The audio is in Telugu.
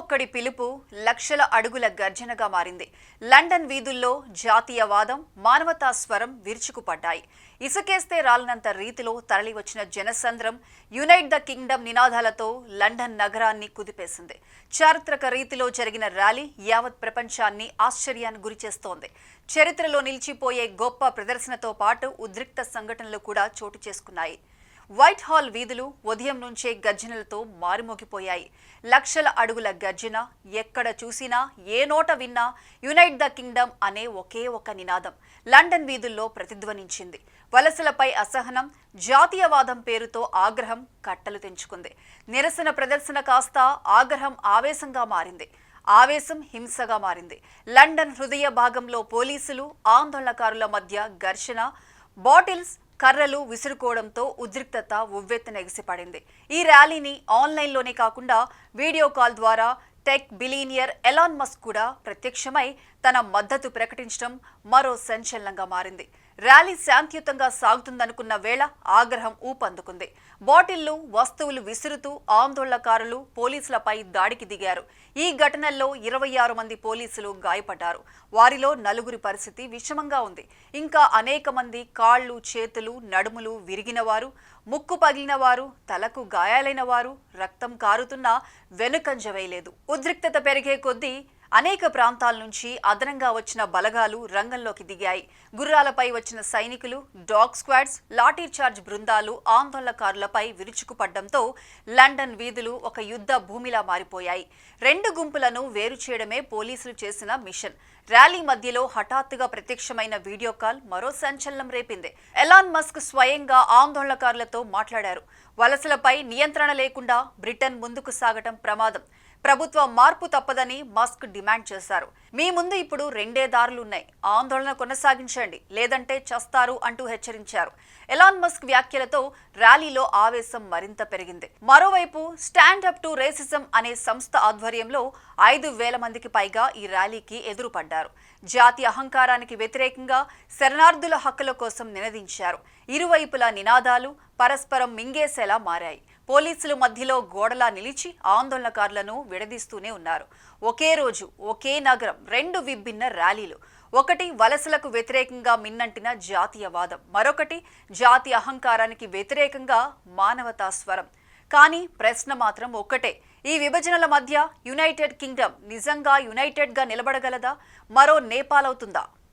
ఒక్కడి పిలుపు లక్షల అడుగుల గర్జనగా మారింది. లండన్ వీధుల్లో జాతీయవాదం మానవతా స్వరం విరుచుకుపడ్డాయి. ఇసుకేస్తే రాలనంత రీతిలో తరలివచ్చిన జనసంద్రం యునైట్ ద కింగ్డమ్ నినాదాలతో లండన్ నగరాన్ని కుదిపేసింది. చారిత్రక రీతిలో జరిగిన ర్యాలీ యావత్ ప్రపంచాన్ని ఆశ్చర్యానికి గురిచేస్తోంది చరిత్రలో నిలిచిపోయే గొప్ప ప్రదర్శనతో పాటు ఉద్రిక్త సంఘటనలు కూడా చోటు చేసుకున్నాయి. వైట్ హాల్ వీధులు ఉదయం నుంచే గర్జనలతో మారుమోగిపోయాయి. లక్షల అడుగుల గర్జన ఎక్కడ చూసినా ఏ నోట విన్నా యునైట్ ద కింగ్డమ్ అనే ఒకే ఒక నినాదం లండన్ వీధుల్లో ప్రతిధ్వనించింది. వలసలపై అసహనం జాతీయవాదం పేరుతో ఆగ్రహం కట్టలు తెంచుకుంది. నిరసన ప్రదర్శన కాస్త ఆగ్రహం ఆవేశంగా మారింది. ఆవేశం హింసగా మారింది. లండన్ హృదయ భాగంలో పోలీసులు ఆందోళనకారుల మధ్య ఘర్షణ బాటిల్స్ కర్రలు విసురుకోవడంతో ఉద్రిక్తత ఉవ్వెత్తున ఎగిసిపడింది. ఈ ర్యాలీని ఆన్లైన్లోనే కాకుండా వీడియో కాల్ ద్వారా టెక్ బిలీనియర్ ఎలాన్ మస్క్ కూడా ప్రత్యక్షమై తన మద్దతు ప్రకటించడం మరో సంచలనంగా మారింది. ర్యాలీ శాంతియుతంగా సాగుతుందనుకున్న వేళ ఆగ్రహం ఊపందుకుంది. బాటిళ్ళు వస్తువులు విసురుతూ ఆందోళనకారులు పోలీసులపై దాడికి దిగారు. ఈ ఘటనల్లో ఇరవై ఆరు మంది పోలీసులు గాయపడ్డారు. వారిలో నలుగురి పరిస్థితి విషమంగా ఉంది. ఇంకా అనేక మంది కాళ్ళు చేతులు నడుములు విరిగిన వారు ముక్కు పగిలిన వారు తలకు గాయాలైన వారు రక్తం కారుతున్నా వెనుకంజ వేయలేదు. ఉద్రిక్తత పెరిగే కొద్దీ అనేక ప్రాంతాల నుంచి అదనంగా వచ్చిన బలగాలు రంగంలోకి దిగాయి. గుర్రాలపై వచ్చిన సైనికులు డాగ్ స్క్వాడ్స్ లాఠీ చార్జ్ బృందాలు ఆందోళనకారులపై విరుచుకుపడ్డంతో లండన్ వీధులు ఒక యుద్ధ భూమిలా మారిపోయాయి. రెండు గుంపులను వేరు చేయడమే పోలీసులు చేసిన మిషన్. ర్యాలీ మధ్యలో హఠాత్తుగా ప్రత్యక్షమైన వీడియో కాల్ మరో సంచలనం రేపింది. ఎలాన్ మస్క్ స్వయంగా ఆందోళనకారులతో మాట్లాడారు. వలసలపై నియంత్రణ లేకుండా బ్రిటన్ ముందుకు సాగటం ప్రమాదం. ప్రభుత్వ మార్పు తప్పదని మస్క్ డిమాండ్ చేశారు. మీ ముందు ఇప్పుడు రెండే దారులున్నాయి ఆందోళన కొనసాగించండి. లేదంటే చస్తారు అంటూ హెచ్చరించారు. ఎలాన్ మస్క్ వ్యాఖ్యలతో ర్యాలీలో ఆవేశం మరింత పెరిగింది. మరోవైపు స్టాండ్ అప్ టు రేసిజం అనే సంస్థ ఆధ్వర్యంలో ఐదు వేల మందికి పైగా ఈ ర్యాలీకి ఎదురుపడ్డారు. జాతి అహంకారానికి వ్యతిరేకంగా శరణార్థుల హక్కుల కోసం నినదించారు. ఇరువైపుల నినాదాలు పరస్పరం మింగేసేలా మారాయి. పోలీసులు మధ్యలో గోడలా నిలిచి ఆందోళనకారులను విడదీస్తూనే ఉన్నారు. ఒకే రోజు ఒకే నగరం రెండు విభిన్న ర్యాలీలు. ఒకటి వలసలకు వ్యతిరేకంగా మిన్నంటిన జాతీయవాదం. మరొకటి జాతి అహంకారానికి వ్యతిరేకంగా మానవతా స్వరం. కానీ ప్రశ్న మాత్రం ఒక్కటే. ఈ విభజనల మధ్య యునైటెడ్ కింగ్డమ్ నిజంగా యునైటెడ్గా నిలబడగలదా? మరో నేపాల్ అవుతుందా?